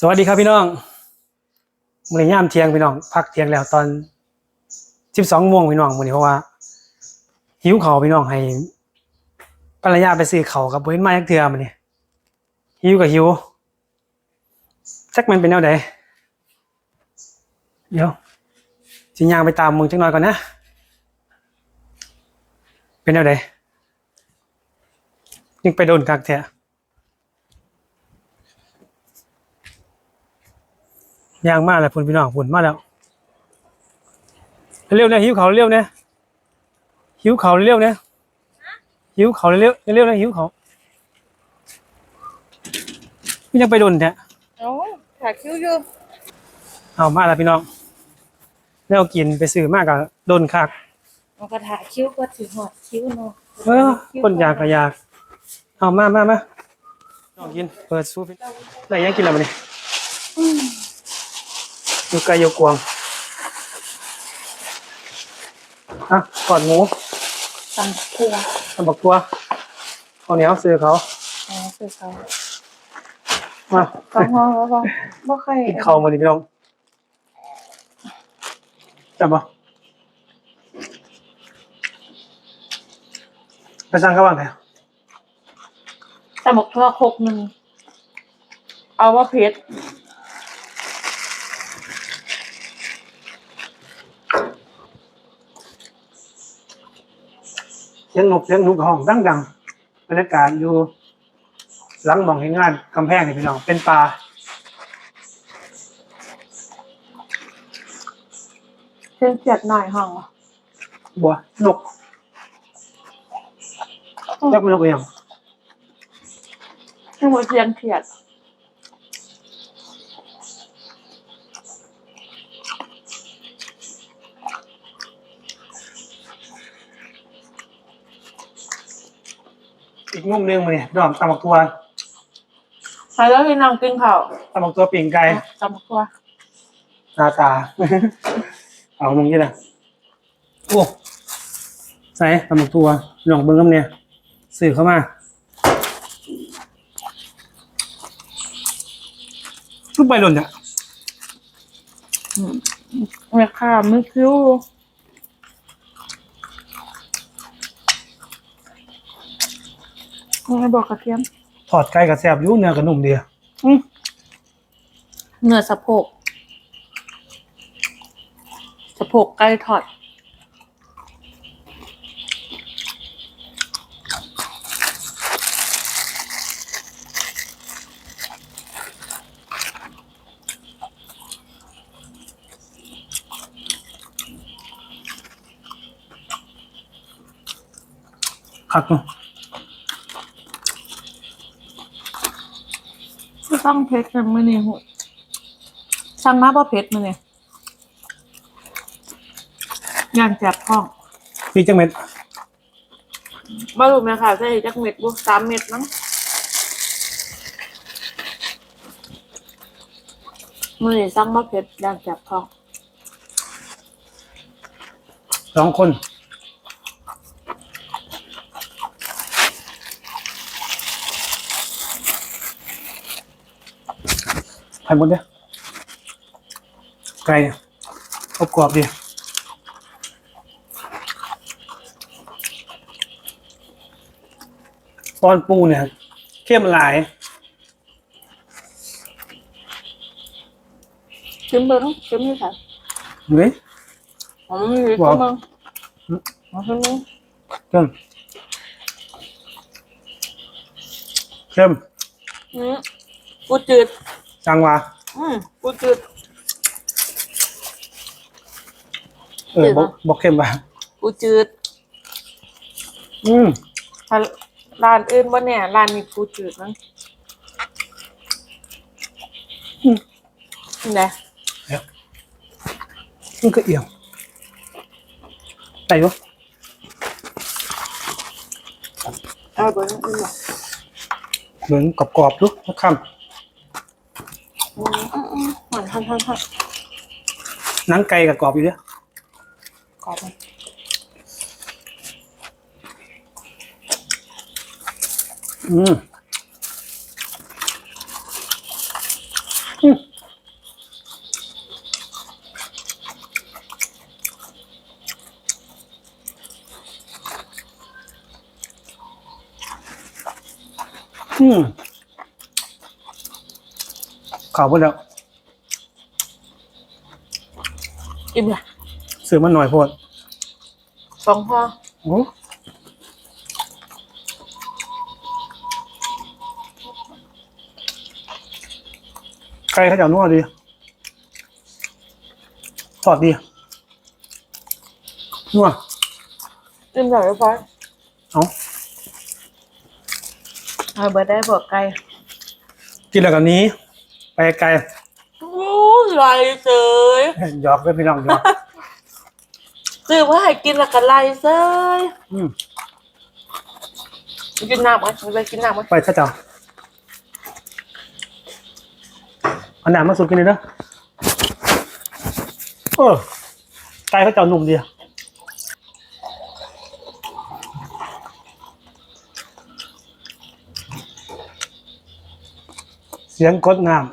สวัสดีครับพี่น้องมื้อนี้ย่ามเที่ยงพี่น้อง พักเที่ยงแล้วตอน12โมงพี่น้องมื้อนี้เพราะว่า หิวเขาพี่น้องให้ภรรยาไปซื้อเขากับบ่เห็นมาจักเทื่อมื้อนี้หิวก็หิวจักมันเป็นแนวใดเดี๋ยวสิย่างไปตามมึงจักหน่อยก่อนนะ เป็นแนวใดยังไปโดนกักแท้ ย่างมากเลยพุ่นพี่น้องพุ่นมาแล้วเร็วๆนะหิวเขาวเร็วๆนะหิวเขาวเร็วๆนะหิวเขาวเร็วๆเร็วๆนะหิวเขาวพี่ยังไปโดนแท้เอ้าขาคิ้วอยู่เอามาแล้วพี่น้องแล้วกินไปซื้อมากกับโดนคักมันก็ถาคิ้วก็ถือหอดคิ้วเนาะเออคนอยากก็อยากเอามามามาน้องกินเปิดซูปได้ยังกินแล้วมันนี่ อยู่ไกลอยู่กวางอะกอดหมูตังครัวทำบักตัวข้าวเหนียวซื้อเขาอ๋อคือเขามาเขาห้องแล้วก็บ่ค่อยกินข้าวมาดิพี่น้องจับบ่ไปสั่งข้าวบ้างไหนแต่หมกทั่วครกหนึ่งเอาว่าเพชร สียงนกเสียงนกห้องดังดังๆบรรยากาศอยู่หลังหมองเห็นงานกำแพงนี่พี่น้องเป็นป่าเส้นเสียดหน่อยห้องเหรอบัวนกจักมันนกเอียงให้หมดเสียงเสียด อีกมุมหนึงมาเนี่ยดอมตำบักตัวไปแล้วให้นางกินข้าวตำบักตัวปิ่งไก่ตำบักตัวหน้าตา เอามึงยี่นะโอ้ใส่ตำบักตัวหนองเบิ้งกำเนี่ยสื่อเข้ามาทุกใบหล่นเนี่ย อืมแม่ข้ามือคิ้ว ไม่บอกกระเทียมถอดไก่กับแซบอยุ่เนื้อกับนุ่มดีอะอืมเนื้อสะโพกสะโพกไก่ทอด คักเนาะ ไม่ต้องเพชรมือนี่หูสั่งมาบ่เพชรมือนี่ย่างแจ็บท้องพี่จังเม็ดมาลูกแม่ค่ะใส่จักเม็ดบุสามเม็ดมั้งมือนี่สั่งมาเพชรย่างแจ็บท้องสองคน ให้หมดเนี่ยไก่เนี่ยกรอบๆดีตอนปูเนี่ยเข้มหลายชิมเบิ้งชิมนี่ค่ะเฮ้ยอ๋อมันมีว้าชิวมเบิ้งอ๋อชิมเบิ้งเข้มเข้มอืมกูจืด จังวะอืมกูจืด เออจืดบอกนะบอกเข้มว่ะกูจืดอืมถ้าร้านอื่นบ่เนี่ยร้านนี้กูจืดมั้งอืมไหนเนี่ยมันก็เอี่ยงไต่วะเอาเบิ้งอื่นหรอ เหมือนกรอบๆลูกนะคอืม อืมอืมหันหันหันหันหนังไก่กับกรอบอยู่เนี่ยกรอบไหมอืมอืม ข่าวหมดแล้วอิ่มละซื้อมาหน่อยโพดสองพอโอ้ไก่เขาจะเอานัวดีทอดดีนัวอิ่มแล้วเรียบร้อยเอาเอาเบิร์ดได้บวกไก่กินแล้วกันนี้ ไปไกลโอ้ยไหลเฉยหยอกเลยพี่น้องหยอกซื้อมาให้กินแล้วก็ไหลเฉยอืมกินน้ำกันไปกินน้ำกันไปข้าเจ้าอันหนามาสุดกินเลยเนอะเออไก่เขาเจ้าหนุ่มดีอะเสียงกดงาม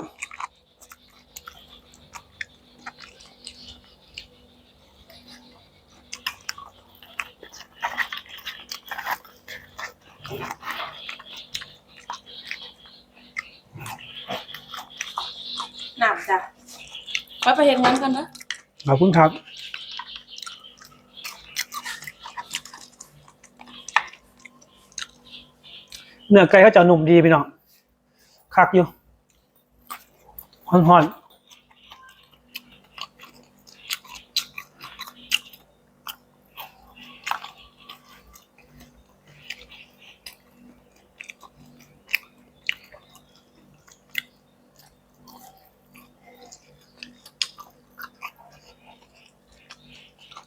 น้ำจ้ะ ไปไปเห็นมันกันนะ ขอบคุณครับ เนื้อไก่เขาเจะหนุ่มดีพี่น้องคักอยู่หอนๆ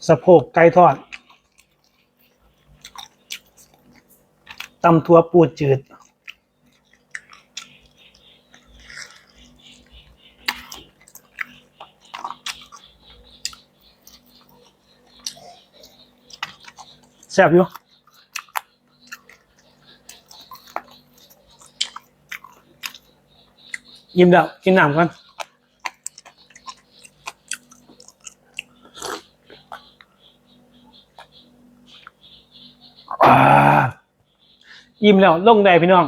สะโพกไก่ทอดตำทัวปูจืด แซ่บอยู่ยิ้มแล้วกินน้ำกัน ยิ้มแล้วลงได้พี่น้อง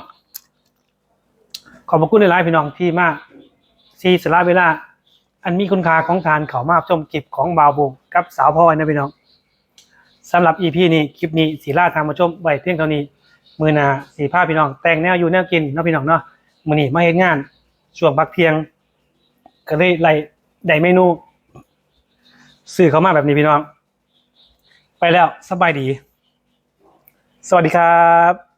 ขอบพระคุณในไลฟ์พี่น้องที่มากซีสละเวลา อันมีคุณค่าของทานเขามาชมคลิปของบาวบุกกับสาวพลอยนะพี่น้องสำหรับ EP นี้คลิปนี้สีล่าทางมาชมไว้เพียงเท่านี้มือนาสีผ้าพี่น้อง แต่งแนวอยู่แนวกินนะพี่น้องเนาะมือนี้มาเฮ็ดงานช่วงพักเที่ยง ก็เลยไล่ได้เมนูสื่อเขามาแบบนี้พี่น้อง ไปแล้วสบายดี สวัสดีครับ